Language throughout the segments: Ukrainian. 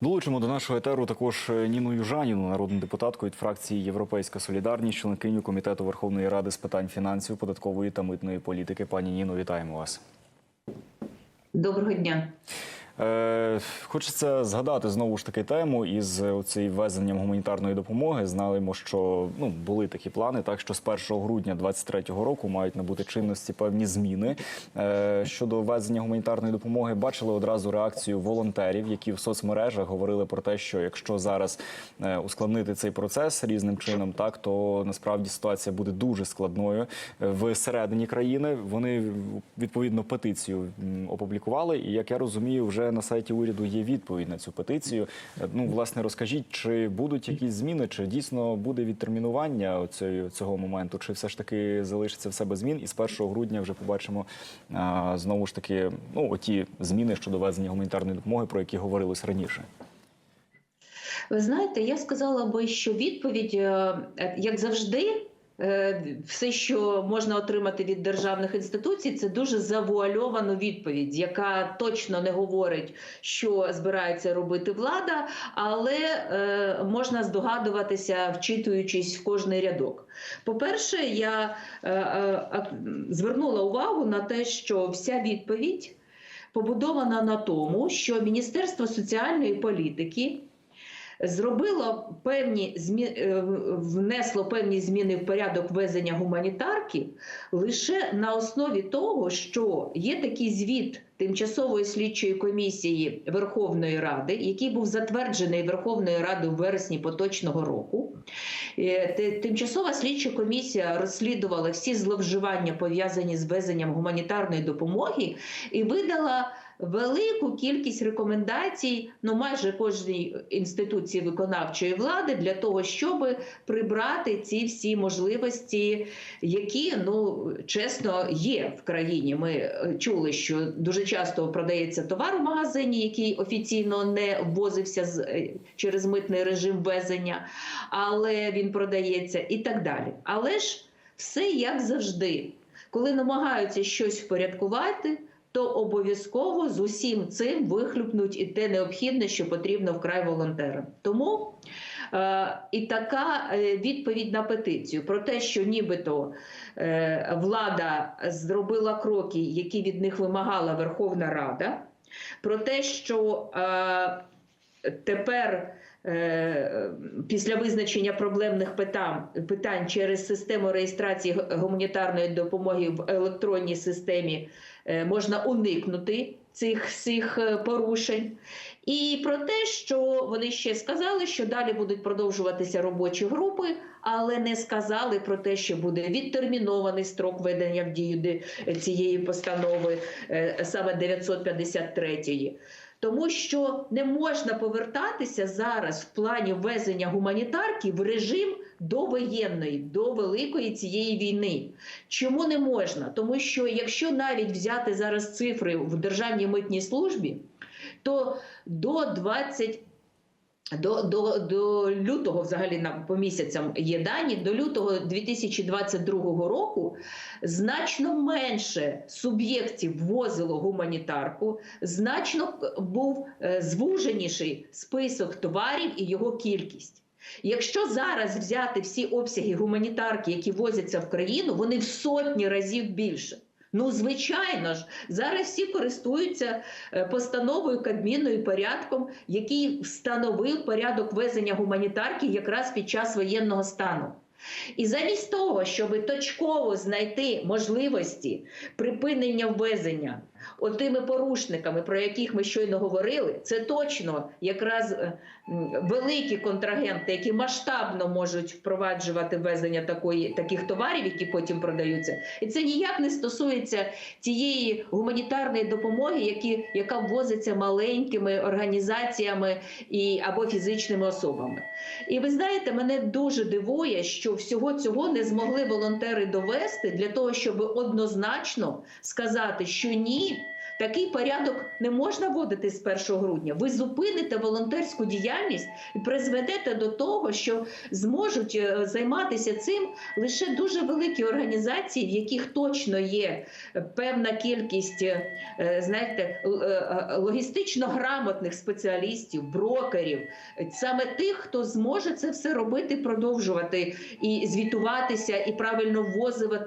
Долучимо до нашого етеру також Ніну Южаніну, народну депутатку від фракції Європейська Солідарність, членкиню комітету Верховної Ради з питань фінансів, податкової та митної політики. Пані Ніно, вітаємо вас. Доброго дня. Е, хочеться згадати знову ж таки тему із цим ввезенням гуманітарної допомоги. Знаємо, що ну були такі плани, так що з 1 грудня 2023 року мають набути чинності певні зміни е, щодо ввезення гуманітарної допомоги. Бачили одразу реакцію волонтерів, які в соцмережах говорили про те, що якщо зараз е, ускладнити цей процес різним чином, так то насправді ситуація буде дуже складною в середині країни. Вони відповідно петицію опублікували, і як я розумію, вже на сайті уряду є відповідь на цю петицію. Е, Ну, власне, розкажіть, чи будуть якісь зміни, чи дійсно буде відтермінування оцеї- цього моменту, чи все ж таки залишиться все без змін, і з 1 грудня вже побачимо а, знову ж таки ну оті зміни щодо везення гуманітарної допомоги, про які говорилось раніше. Ви знаєте, я сказала би, що відповідь, е, е, як завжди, все, що можна отримати від державних інституцій, це дуже завуальовану відповідь, яка точно не говорить, що збирається робити влада, але е, можна здогадуватися, вчитуючись в кожний рядок. По-перше, я е, е, звернула увагу на те, що вся відповідь побудована на тому, що Міністерство соціальної політики зробило певні змі... е, внесло певні зміни в порядок ввезення гуманітарки лише на основі того, що є такий звіт тимчасової слідчої комісії Верховної Ради, який був затверджений Верховною Радою в вересні поточного року. Е, Тимчасова слідча комісія розслідувала всі зловживання пов'язані з везенням гуманітарної допомоги і видала велику кількість рекомендацій, ну майже кожній інституції виконавчої влади для того, щоб прибрати ці всі можливості, які ну чесно є в країні. Ми е, чули, що дуже часто продається товар у магазині, який офіційно не ввозився з е, через митний режим ввезення, але він продається і так далі. Але ж все як завжди, коли намагаються щось впорядкувати то обов'язково з усім цим вихлюпнуть і те необхідне, що потрібно вкрай волонтерам. Тому е, і така е, відповідь на петицію про те, що нібито е, влада зробила кроки, які від них вимагала Верховна Рада, про те, що е, тепер. Е, Після визначення проблемних питань, через систему реєстрації гуманітарної допомоги в електронній системі е, можна уникнути цих всіх е, порушень. І про те, що вони ще сказали, що далі будуть продовжуватися робочі групи, але не сказали про те, що буде відтермінований строк ведення в дію цієї постанови, саме 953-ї. Тому що не можна повертатися зараз в плані ввезення гуманітарки в режим довоєнної, до великої цієї війни. Чому не можна? Тому що якщо навіть взяти зараз цифри в Державній митній службі, то до 20 до, до, до лютого, взагалі на по місяцям є дані. До лютого 2022 року значно менше суб'єктів ввозило гуманітарку, значно був е, звуженіший список товарів і його кількість. Якщо зараз взяти всі обсяги гуманітарки, які возяться в країну, вони в сотні разів більше. Ну, звичайно ж, зараз всі користуються е, постановою Кабміну і порядком, який встановив порядок везення гуманітарки якраз під час воєнного стану. І замість того, щоб точково знайти можливості припинення ввезення отими порушниками, про яких ми щойно говорили, це точно якраз е, великі контрагенти, які масштабно можуть впроваджувати ввезення такої, таких товарів, які потім продаються. І це ніяк не стосується тієї гуманітарної допомоги, які, яка ввозиться маленькими організаціями і, або фізичними особами. І ви знаєте, мене дуже дивує, що всього цього не змогли волонтери довести для того, щоб однозначно сказати, що ні. Такий порядок не можна вводити з 1 грудня. Ви зупините волонтерську діяльність і призведете до того, що зможуть е, займатися цим лише дуже великі організації, в яких точно є е, певна кількість, е, знаєте, логістично грамотних спеціалістів, брокерів, саме тих, хто зможе це все робити, продовжувати і звітуватися, і правильно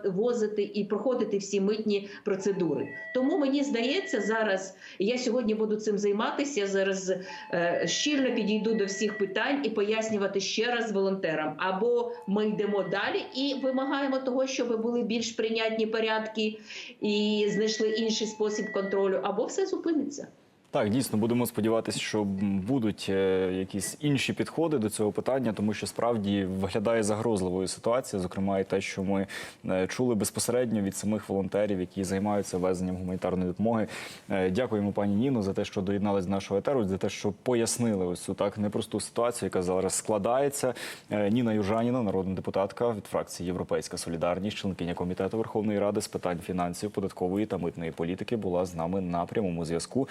возити і проходити всі митні процедури. Тому мені здається, зараз я сьогодні буду цим займатися. Я зараз е, щільно підійду до всіх питань і пояснювати ще раз волонтерам. Або ми йдемо далі і вимагаємо того, щоб були більш прийнятні порядки і знайшли інший спосіб контролю, або все зупиниться. Так, дійсно будемо сподіватися, що будуть е, якісь інші підходи до цього питання, тому що справді виглядає загрозливою ситуація. Зокрема, і те, що ми е, чули безпосередньо від самих волонтерів, які займаються везенням гуманітарної допомоги. Е, Дякуємо, пані Ніно, за те, що доєдналися до нашого етеру, за те, що пояснили ось цю так непросту ситуацію, яка зараз складається. Ніна Южаніна, народна депутатка від фракції Європейська Солідарність, членкиня комітету Верховної Ради з питань фінансів, податкової та митної політики, була з нами на прямому зв'язку.